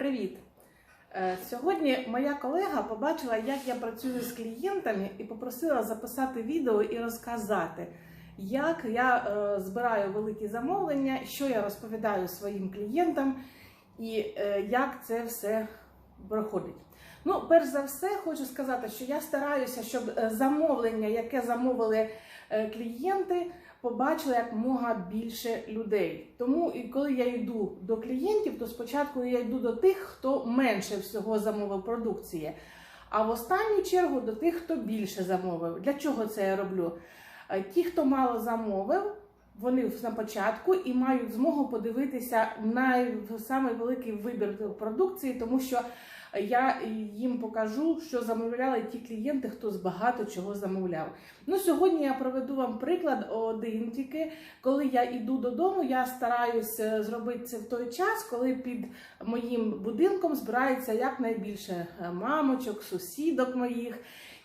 Привіт! Е, Сьогодні моя колега побачила, як я працюю з клієнтами, і попросила записати відео і розказати, як я е, збираю великі замовлення, що я розповідаю своїм клієнтам і е, як це все проходить. Ну, перш за все, хочу сказати, що я стараюся, щоб замовлення, яке замовили клієнти, побачили як мога більше людей. Тому і коли я йду до клієнтів, то спочатку я йду до тих, хто менше всього замовив продукції, а в останню чергу до тих, хто більше замовив. Для чого це я роблю? Е, Ті, хто мало замовив, вони на початку і мають змогу подивитися на самий великий вибір продукції, тому що я їм покажу, що замовляли ті клієнти, хто з багато чого замовляв. Ну, сьогодні я проведу вам приклад один тільки. Коли я йду додому, я стараюся зробити це в той час, коли під моїм будинком збирається якнайбільше е, мамочок, сусідок моїх.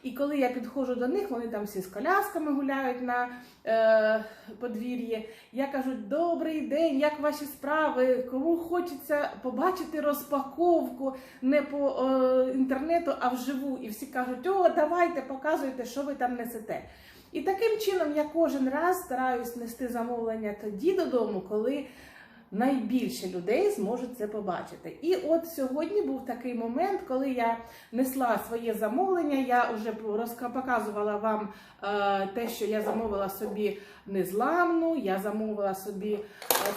І коли я підходжу до них, вони там всі з колясками гуляють на е, подвір'ї. Я кажу: добрий день, як ваші справи? Кому хочеться побачити розпаковку не по е, інтернету, а вживу. І всі кажуть, о, давайте, показуйте, що ви там несете. І таким чином я кожен раз стараюсь нести замовлення тоді додому, коли найбільше людей зможуть це побачити. І от сьогодні був такий момент, коли я несла своє замовлення. Я вже показувала вам е, те, що я замовила собі незламну, я замовила собі е,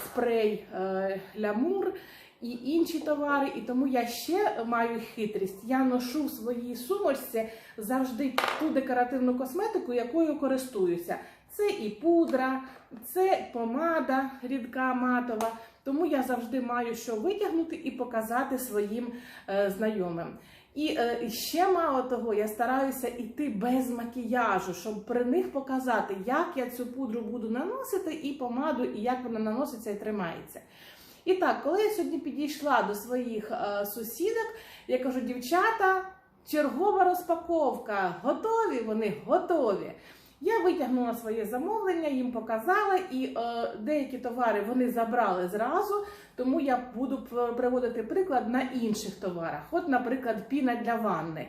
спрей е, лямур. І інші товари, і тому я ще маю хитрість. Я ношу в своїй сумочці завжди ту декоративну косметику, якою користуюся. Це і пудра, це помада рідка матова. Тому я завжди маю що витягнути і показати своїм е, знайомим. І е, ще мало того, я стараюся йти без макіяжу, щоб при них показати, як я цю пудру буду наносити, і помаду, і як вона наноситься і тримається. І так, коли я сьогодні підійшла до своїх е, сусідок, я кажу, дівчата, чергова розпаковка, готові? Вони готові. Я витягнула своє замовлення, їм показала, і е, деякі товари вони забрали зразу, тому я буду приводити приклад на інших товарах. От, наприклад, піна для ванни.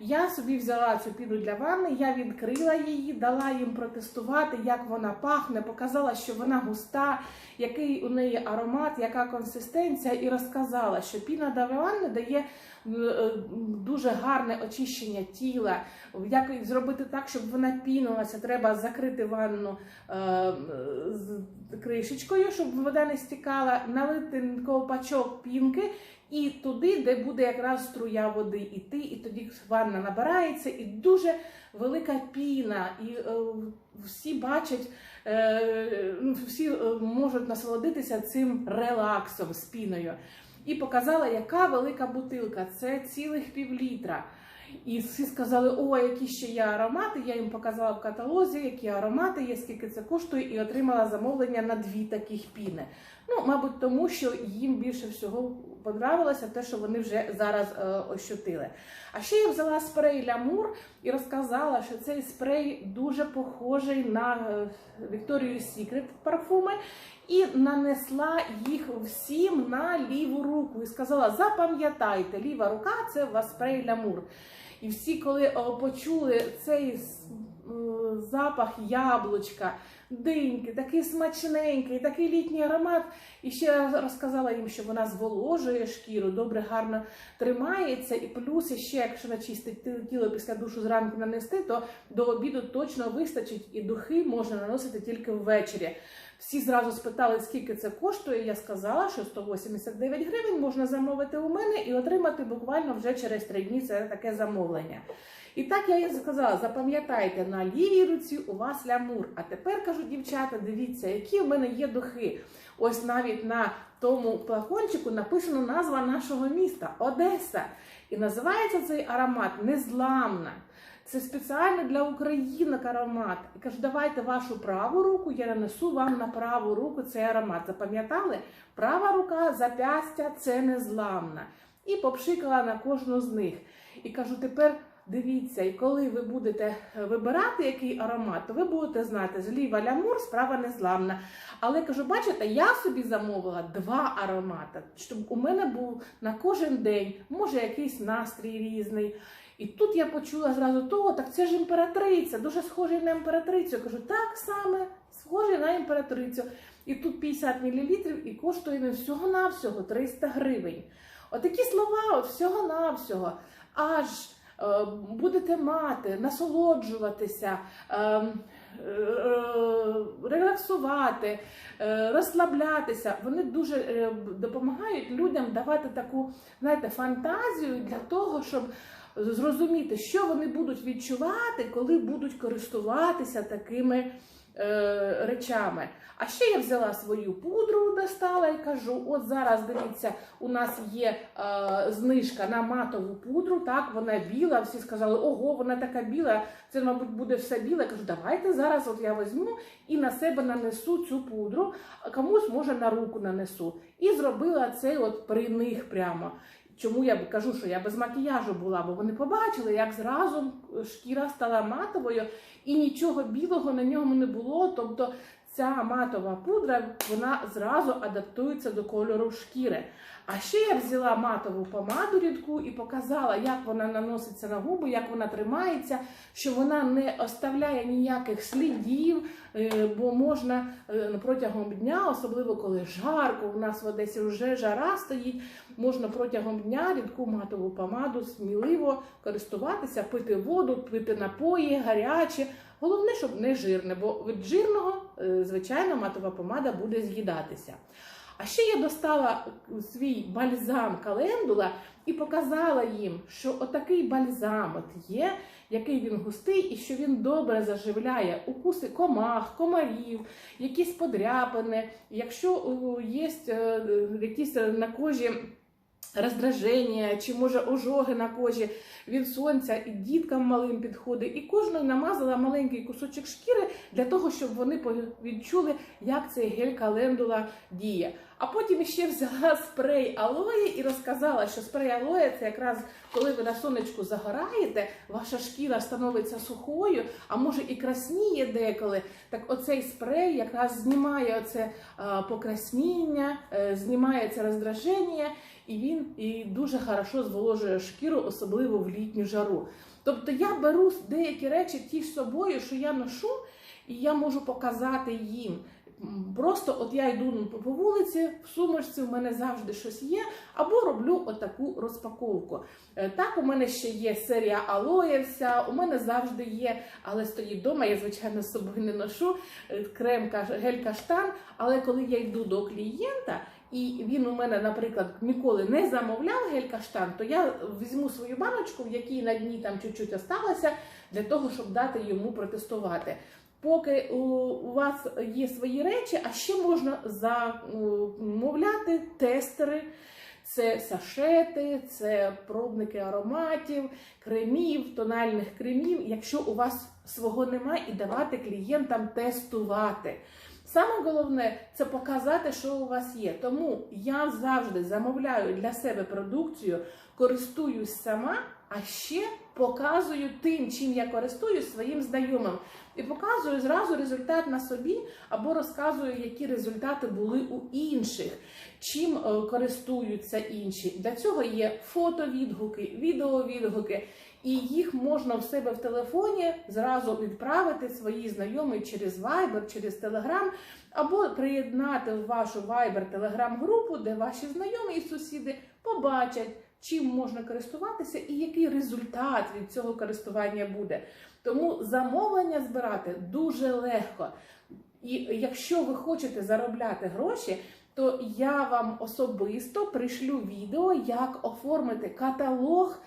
Я собі взяла цю піну для ванни, я відкрила її, дала їм протестувати, як вона пахне, показала, що вона густа, який у неї аромат, яка консистенція, і розказала, що піна для ванни дає е, е, дуже гарне очищення тіла. Як зробити так, щоб вона пінилася, треба закрити ванну е, з кришечкою, щоб вода не стікала, налити ковпачок пінки. І туди, де буде якраз струя води іти, і тоді ванна набирається, і дуже велика піна, і е, всі бачать, е, ну, всі е, можуть насолодитися цим релаксом з піною. І показала, яка велика бутилка. Це цілих півлітра. І всі сказали, о, які ще є аромати. Я їм показала в каталозі, які аромати є, скільки це коштує, і отримала замовлення на дві таких піни. Ну, мабуть, тому що їм більше всього подобалося те, що вони вже зараз е, ощутили. А ще я взяла спрей Лямур і розказала, що цей спрей дуже похожий на е, Victoria's Secret парфуми, і нанесла їх всім на ліву руку. І сказала: запам'ятайте, ліва рука це у вас спрей Лямур. І всі, коли о, почули цей е, запах яблучка, диньки, такий смачненький, такий літній аромат. І ще розказала їм, що вона зволожує шкіру, добре, гарно тримається. І плюс ще, якщо начистити тіло після душу зранку нанести, то до обіду точно вистачить, і духи можна наносити тільки ввечері. Всі зразу спитали, скільки це коштує. Я сказала, що 189 гривень можна замовити у мене і отримати буквально вже через три дні це таке замовлення. І так я їй сказала: запам'ятайте, на лівій руці у вас лямур. А тепер кажу, дівчата, дивіться, які в мене є духи. Ось навіть на тому плакончику написано назва нашого міста Одеса. І називається цей аромат Незламна. Це спеціально для українок аромат. І кажу, давайте вашу праву руку, я нанесу вам на праву руку цей аромат. Запам'ятали? Права рука, запястя це незламна. І попшикала на кожну з них. І кажу, тепер дивіться, і коли ви будете е, вибирати який аромат, то ви будете знати, зліва лямур, справа незламна. Але кажу, бачите, я собі замовила два аромати, щоб у мене був на кожен день, може якийсь настрій різний. І тут я почула зразу того, так це ж імператриця, дуже схожий на імператрицю. Я кажу, так саме, схожий на імператрицю. І тут 50 мл і коштує він всього-навсього 300 гривень. Отакі слова, от всього-навсього. Аж будете мати, насолоджуватися, е, е, релаксувати, е, розслаблятися. Вони дуже е, допомагають людям давати таку, знаєте, фантазію для того, щоб зрозуміти, що вони будуть відчувати, коли будуть користуватися такими е, речами. А ще я взяла свою пудру, достала і кажу: от зараз дивіться, у нас є е, знижка на матову пудру. Так, вона біла. Всі сказали, ого, вона така біла. Це, мабуть, буде все біле. Я кажу, давайте зараз от я візьму і на себе нанесу цю пудру, комусь може на руку нанесу. І зробила це от при них прямо. Чому я кажу, що я без макіяжу була, бо вони побачили, як зразу шкіра стала матовою і нічого білого на ньому не було. Тобто ця матова пудра вона зразу адаптується до кольору шкіри. А ще я взяла матову помаду рідку і показала, як вона наноситься на губи, як вона тримається, що вона не оставляє ніяких слідів, е, бо можна е, протягом дня, особливо коли жарко, у нас в Одесі вже жара стоїть, можна протягом дня рідку матову помаду сміливо користуватися, пити воду, пити напої, гарячі. Головне, щоб не жирне, бо від жирного, е, звичайно, матова помада буде з'їдатися. А ще я достала свій бальзам календула і показала їм, що отакий бальзам от є, який він густий, і що він добре заживляє укуси комах, комарів, якісь подряпини. Якщо є е, якісь на кожі роздраження, чи може ожоги на кожі від сонця, і діткам малим підходить, і кожною намазала маленький кусочок шкіри для того, щоб вони відчули, як цей гель календула діє. А потім ще взяла спрей алої і розказала, що спрей алої це якраз коли ви на сонечку загораєте, ваша шкіра становиться сухою, а може і красніє деколи. Так оцей спрей якраз знімає оце а, покрасніння, е, знімає це роздраження, і він і дуже хорошо зволожує шкіру, особливо в літню жару. Тобто я беру деякі речі ті ж собою, що я ношу, і я можу показати їм. Просто от я йду по вулиці, в сумочці у мене завжди щось є, або роблю отаку розпаковку. Е, Так, у мене ще є серія алоє вся, у мене завжди є, але стоїть вдома, я, звичайно, з собою не ношу е, крем гель каштан, але коли я йду до клієнта, і він у мене, наприклад, ніколи не замовляв гель каштан, то я візьму свою баночку, в якій на дні там чуть-чуть осталося, для того, щоб дати йому протестувати. Поки у вас є свої речі, а ще можна замовляти тестери. Це сашети, це пробники ароматів, кремів, тональних кремів, якщо у вас свого немає, і давати клієнтам тестувати. Саме головне це показати, що у вас є. Тому я завжди замовляю для себе продукцію, користуюсь сама, а ще показую тим, чим я користуюсь своїм знайомим. І показую зразу результат на собі, або розказую, які результати були у інших, чим е, користуються інші. Для цього є фотовідгуки, відеовідгуки, і їх можна в себе в телефоні зразу відправити своїй знайомій через Viber, через Telegram, або приєднати в вашу Viber Telegram групу, де ваші знайомі і сусіди побачать, чим можна користуватися і який результат від цього користування буде. Тому замовлення збирати дуже легко. І якщо ви хочете заробляти гроші, то я вам особисто пришлю відео, як оформити каталог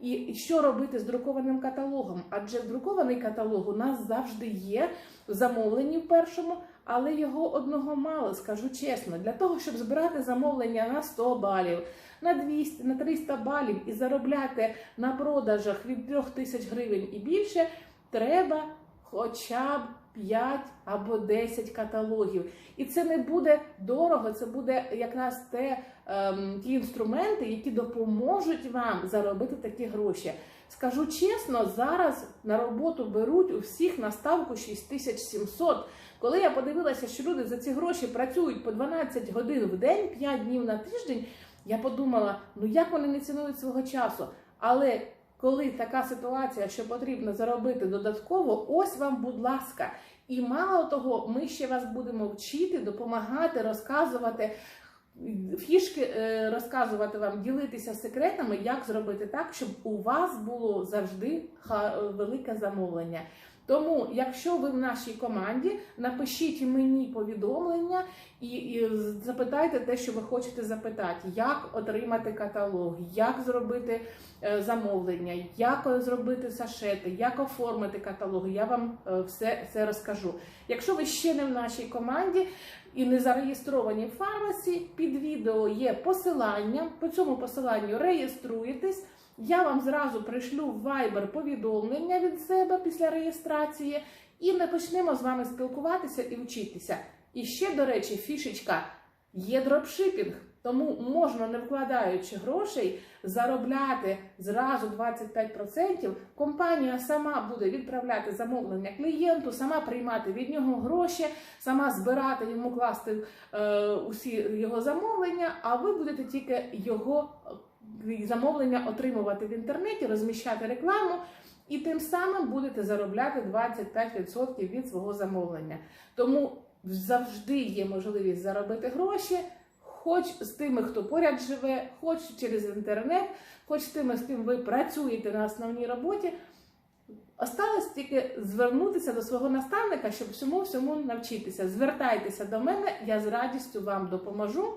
і що робити з друкованим каталогом. Адже друкований каталог у нас завжди є в замовленні в першому, але його одного мало, скажу чесно. Для того, щоб збирати замовлення на 100 балів, на 200, на 300 балів і заробляти на продажах від 3000 гривень і більше, треба хоча б 5 або 10 каталогів. І це не буде дорого, це буде якраз те, ем, ті інструменти, які допоможуть вам заробити такі гроші. Скажу чесно, зараз на роботу беруть у всіх на ставку 6700. Коли я подивилася, що люди за ці гроші працюють по 12 годин в день, 5 днів на тиждень, я подумала, ну як вони не цінують свого часу. Але коли така ситуація, що потрібно заробити додатково, ось вам, будь ласка. І мало того, ми ще вас будемо вчити, допомагати, розказувати фішки, е, розказувати вам, ділитися секретами, як зробити так, щоб у вас було завжди велике замовлення. Тому, якщо ви в нашій команді, напишіть мені повідомлення і, і запитайте те, що ви хочете запитати, як отримати каталог, як зробити е, замовлення, як е, зробити сашети, як оформити каталог. Я вам е, все це розкажу. Якщо ви ще не в нашій команді і не зареєстровані в фармасі, під відео є посилання. По цьому посиланню реєструєтесь. Я вам зразу пришлю в Viber повідомлення від себе після реєстрації, і ми почнемо з вами спілкуватися і вчитися. І ще, до речі, фішечка є дропшипінг, тому можна, не вкладаючи грошей, заробляти зразу 25%. Компанія сама буде відправляти замовлення клієнту, сама приймати від нього гроші, сама збирати йому класти е, усі його замовлення, а ви будете тільки його замовлення отримувати в інтернеті, розміщати рекламу. І тим самим будете заробляти 25% від свого замовлення. Тому завжди є можливість заробити гроші, хоч з тими, хто поряд живе, хоч через інтернет, хоч з тими, з ким ви працюєте на основній роботі. Осталось тільки звернутися до свого наставника, щоб всьому всьому навчитися. Звертайтеся до мене, я з радістю вам допоможу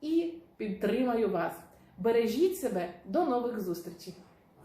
і підтримаю вас. Бережіть себе, до нових зустрічей!